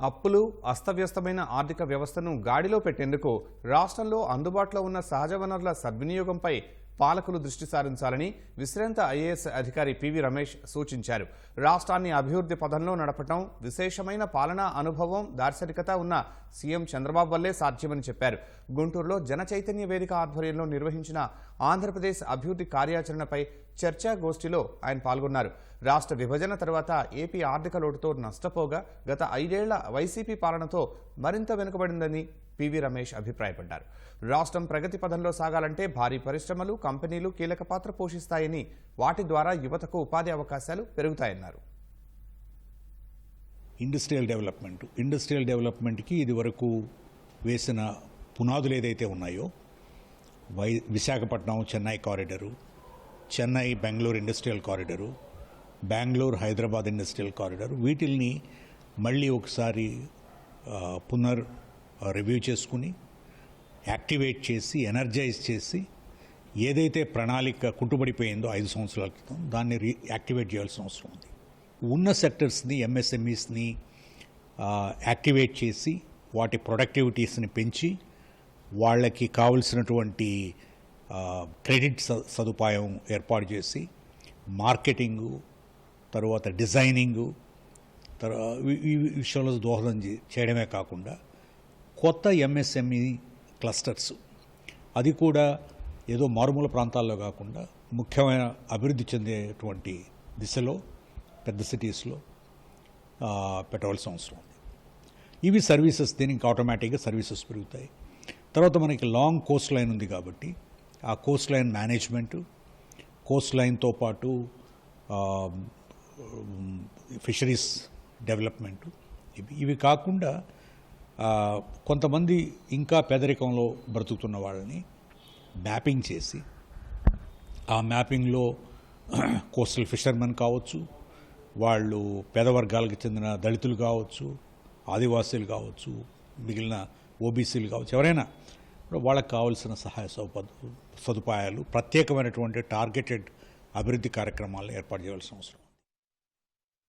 అప్పులు అస్తవ్యస్తమైన ఆర్థిక వ్యవస్థను గాడిలో పెట్టేందుకు రాష్ట్రంలో అందుబాటులో ఉన్న సహజ వనరుల సద్వినియోగంపై పాలకులు దృష్టి సారించాలని విశ్రాంత ఐఏఎస్ అధికారి పివి రమేష్ సూచించారు. రాష్ట్రాన్ని అభివృద్ధి పథంలో నడపటం విశేషమైన పాలనా అనుభవం దార్శనికత ఉన్న సీఎం చంద్రబాబు వల్లే సాధ్యమని చెప్పారు. గుంటూరులో జన చైతన్య వేదిక ఆధ్వర్యంలో నిర్వహించిన ఆంధ్రప్రదేశ్ అభివృద్ధి కార్యాచరణపై చర్చా గోష్ఠిలో ఆయన పాల్గొన్నారు. రాష్ట్ర విభజన తర్వాత ఏపీ ఆర్థిక లోటుతో నష్టపోగా గత ఐదేళ్ళ వైసీపీ పాలనతో మరింత వెనుకబడిందని పివి రమేష్ అభిప్రాయపడ్డారు. రాష్ట్రం ప్రగతి పదంలో సాగాలంటే భారీ పరిశ్రమలు కంపెనీలు కీలక పాత్ర పోషిస్తాయని వాటి ద్వారా యువతకు ఉపాధి అవకాశాలు పెరుగుతాయన్నారు. Industrial development. ఇండస్ట్రియల్ డెవలప్మెంట్కి ఇది వరకు వేసిన పునాదులు ఏదైతే ఉన్నాయో why Visakhapatnam Chennai corridor Chennai Bengaluru industrial corridor Bengaluru Hyderabad industrial corridor వీటిల్ని మళ్ళీ ఒకసారి పునర్ రివ్యూ చేసుకుని యాక్టివేట్ చేసి ఎనర్జైజ్ చేసి ఏదైతే ప్రణాళిక కుట్టుబడిపోయిందో ఐదు సంవత్సరాల క్రితం దాన్ని రీ యాక్టివేట్ చేయాల్సిన అవసరం ఉంది. ఉన్న సెక్టర్స్ని ఎంఎస్ఎంఈస్ని యాక్టివేట్ చేసి వాటి ప్రొడక్టివిటీస్ని పెంచి వాళ్ళకి కావలసినటువంటి క్రెడిట్ స- సదుపాయం ఏర్పాటు చేసి మార్కెటింగు తర్వాత డిజైనింగు తర్వాత ఈ విషయంలో దోహదం చేయడమే కాకుండా కొత్త ఎంఎస్ఎంఈ క్లస్టర్స్ అది కూడా ఏదో మారుమూల ప్రాంతాల్లో కాకుండా ముఖ్యమైన అభివృద్ధి చెందేటువంటి దిశలో పెద్ద సిటీస్లో పెట్టవలసిన అవసరం ఉంది. ఇవి సర్వీసెస్ దీనికి ఆటోమేటిక్గా సర్వీసెస్ పెరుగుతాయి. తర్వాత మనకి లాంగ్ కోస్ట్ లైన్ ఉంది కాబట్టి ఆ కోస్ట్ లైన్ మేనేజ్మెంటు కోస్ట్ లైన్తో పాటు ఫిషరీస్ డెవలప్మెంట్ ఇవి ఇవి కాకుండా కొంతమంది ఇంకా పేదరికంలో బ్రతుకుతున్న వాళ్ళని మ్యాపింగ్ చేసి ఆ మ్యాపింగ్లో కోస్టల్ ఫిషర్మెన్ కావచ్చు వాళ్ళు పేద వర్గాలకు చెందిన దళితులు కావచ్చు ఆదివాసీలు కావచ్చు మిగిలిన ఓబీసీలు కావచ్చు ఎవరైనా వాళ్ళకి కావాల్సిన సహాయ సౌపదు సదుపాయాలు ప్రత్యేకమైనటువంటి టార్గెటెడ్ అభివృద్ధి కార్యక్రమాలు ఏర్పాటు చేయవలసిన అవసరం.